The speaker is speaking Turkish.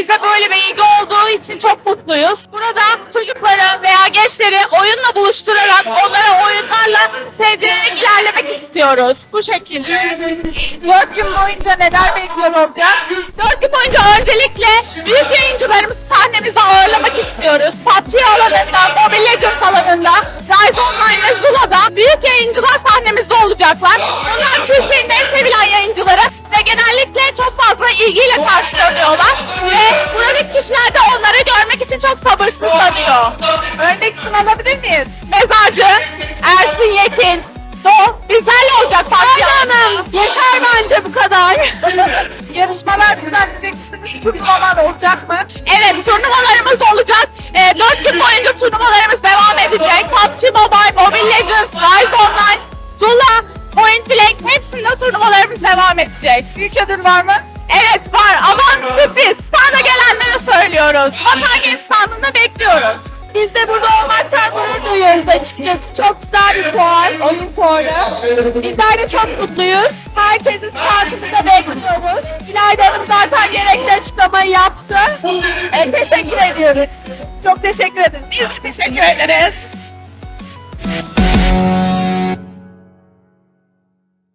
Bizde böyle bir ilgi olduğu için çok mutluyuz. Burada çocukları veya gençleri oyunla buluşturarak onlara oyunlarla sevdirerek ilerlemek istiyoruz. Bu şekilde. Dört gün boyunca neler bekliyor olacak? Dört gün boyunca öncelikle büyük yayıncılarımızı sahnemizde ağırlamak istiyoruz. PUBG alanında, Mobile Legends alanında, Rise Online ve Zula'da büyük yayıncılar sahnemizde olacaklar. Bunlar Türkiye'nin en sevilen yayıncıları ve genellikle çok fazla ilgiyle karşılanıyorlar. Ve Örnek isim alabilir miyiz? Mezarcı, Ersin Yekin, Do, bizlerle olacak PUBG Hanım. Yeter bence bu kadar. Yarışmalar düzenleyecek misiniz? Turnuvalar olacak mı? Evet, turnuvalarımız olacak. Ee, 4 gün boyunca turnuvalarımız devam edecek. PUBG Mobile, Mobile Legends, Rise Online, Zula, Point Blank hepsinde turnuvalarımız devam edecek. Büyük ödül var mı? Evet var ama sürpriz. Standa gelenlere söylüyoruz. Vatan Games standında bekliyoruz. Biz de burada olmaktan gurur duyuyoruz açıkçası. Çok güzel bir fuar, oyun fuarı. Bizler de çok mutluyuz. Herkesi standımıza bekliyoruz. İlayda Hanım zaten gerekli açıklamayı yaptı. E, teşekkür ediyoruz. Çok teşekkür ederim. Biz de teşekkür ederiz.